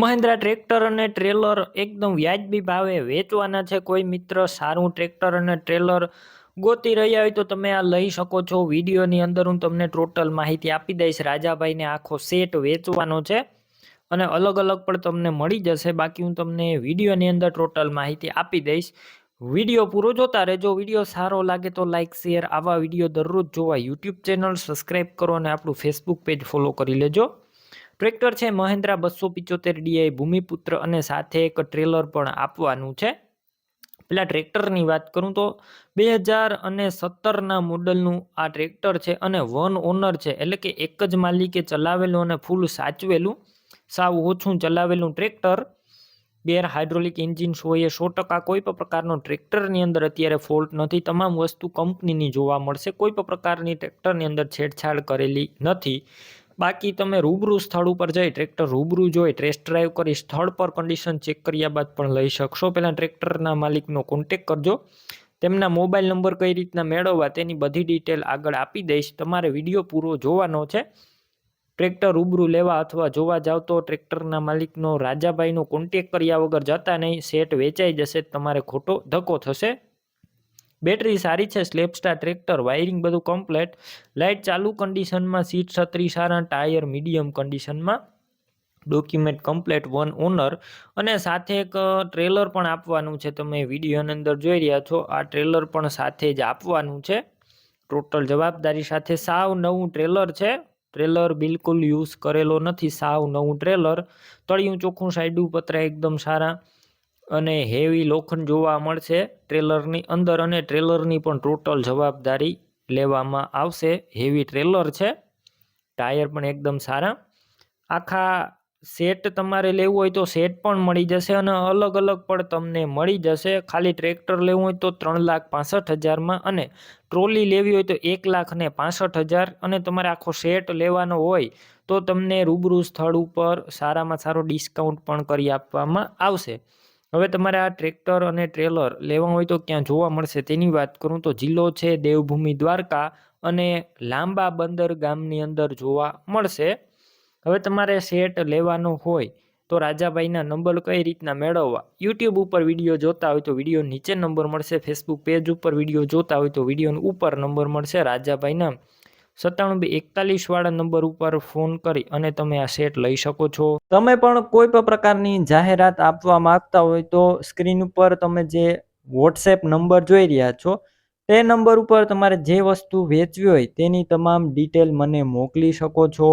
Mahindra tractor અને trailer એકદમ વ્યાજબી ભાવે વેચવાના છે. કોઈ મિત્ર સારું ટ્રેક્ટર અને ટ્રેલર ગોતી રહ્યા હોય તો તમે આ લઈ શકો છો. વિડીયોની અંદર હું તમને ટોટલ માહિતી આપી દઈશ. રાજાભાઈને આખો સેટ વેચવાનો છે અને અલગ અલગ પણ તમને મળી જશે. બાકી હું તમને વિડીયોની અંદર ટોટલ માહિતી આપી દઈશ. વીડિયો પૂરો જોતા રહેજો. વીડિયો સારો લાગે તો લાઇક શેર આવા વીડિયો દરરોજ જોવા. યુટ્યુબ ચેનલ સબસ્ક્રાઈબ કરો અને આપણું ફેસબુક પેજ ફોલો કરી લેજો. ટ્રેક્ટર છે, મહેન્દ્રા બસો પિચોતેર ડીઆઈ ભૂમિપુત્ર અને સાથે એક ટ્રેલર પણ આપવાનું છે. પેલા ટ્રેક્ટરની વાત કરું તો બે હજાર અને સત્તરના મોડલનું આ ટ્રેક્ટર છે અને વન ઓનર છે, એટલે કે એક જ માલિકે ચલાવેલું અને ફૂલ સાચવેલું. સાવ ઓછું ચલાવેલું ટ્રેક્ટર. ગેર હાઇડ્રોલિક એન્જિન હોય સો ટકા કોઈ પણ પ્રકારનો ટ્રેક્ટરની અંદર અત્યારે ફોલ્ટ નથી. તમામ વસ્તુ કંપનીની જોવા મળશે. કોઈ પણ પ્રકારની ટ્રેક્ટરની અંદર છેડછાડ કરેલી નથી. બાકી તમે રૂબરૂ સ્થળ ઉપર જઈ ટ્રેક્ટર રૂબરૂ જોઈ ટેસ્ટ ડ્રાઈવ કરી સ્થળ પર કન્ડિશન ચેક કર્યા બાદ પણ લઈ શકશો. પહેલાં ટ્રેક્ટરના માલિકનો કોન્ટેક કરજો. તેમના મોબાઈલ નંબર કઈ રીતના મેળવવા તેની બધી ડિટેલ આગળ આપી દઈશ. તમારે વીડિયો પૂરો જોવાનો છે. ટ્રેક્ટર રૂબરૂ લેવા અથવા જોવા જાવ તો ટ્રેક્ટરના માલિકનો રાજાભાઈનો કોન્ટેક કર્યા વગર જતા નહીં. સેટ વેચાઈ જશે, તમારે ખોટો ધક્કો થશે. બેટરી સારી છે સ્લેપસ્ટાર ટ્રેક્ટર, વાયરિંગ બધું કમ્પ્લેટ લાઇટ ચાલુ કન્ડિશનમાં સીટ છત્રી સારા, ટાયર મીડિયમ કન્ડિશનમાં ડોક્યુમેન્ટ કમ્પ્લેટ વન ઓનર અને સાથે એક ટ્રેલર પણ આપવાનું છે, તમે વિડીયોની અંદર જોઈ રહ્યા છો. આ ટ્રેલર પણ સાથે જ આપવાનું છે. ટોટલ જવાબદારી સાથે સાવ નવું ટ્રેલર છે. ટ્રેલર બિલકુલ યુઝ કરેલો નથી, સાવ નવું ટ્રેલર તળિયું ચોખ્ખું સાઈડું પતરા એકદમ સારા. અને હેવી લોખંડ જોવા મળશે. ટ્રેલરની અંદર અને ટ્રેલરની પણ ટોટલ જવાબદારી લેવામાં આવશે. હેવી ટ્રેલર છે. ટાયર પણ એકદમ સારા. આખા સેટ તમારે લેવું હોય તો સેટ પણ મળી જશે અને અલગ અલગ પણ તમને મળી જશે. ખાલી ટ્રેક્ટર લેવું હોય તો ત્રણ લાખ પાસઠ હજારમાં અને ટ્રોલી લેવી હોય તો એક લાખ ને પાસઠ હજાર અને તમારે આખો સેટ લેવાનો હોય તો તમને રૂબરૂ સ્થળ ઉપર સારામાં સારો ડિસ્કાઉન્ટ પણ કરી આપવામાં આવશે. હવે તમારે આ ટ્રેક્ટર અને ટ્રેલર લેવા હોય તો ક્યાં જોવા મળશે? તેની વાત કરું તો જિલ્લો છે દેવભૂમિ દ્વારકા અને લાંબા બંદર ગામની અંદર જોવા મળશે. હવે તમારે સેટ લેવાનો હોય તો રાજાભાઈના નંબર કઈ રીતના મેળવવા? યુટ્યુબ ઉપર વીડિયો જોતા હોય તો વીડિયો નીચે નંબર મળશે, ફેસબુક પેજ ઉપર વીડિયો જોતા હોય તો વીડિયો ઉપર નંબર મળશે રાજાભાઈના. સત્તાણું બે એકતાલીસ વાળા નંબર ઉપર ફોન કરી અને તમે આ સેટ લઈ શકો છો. તમે પણ કોઈ પણ પ્રકારની જાહેરાત આપવા માંગતા હોય તો સ્ક્રીન ઉપર તમે જે વોટ્સએપ નંબર જોઈ રહ્યા છો, તે નંબર ઉપર તમારે જે વસ્તુ વેચવી હોય તેની તમામ ડિટેલ મને મોકલી શકો છો.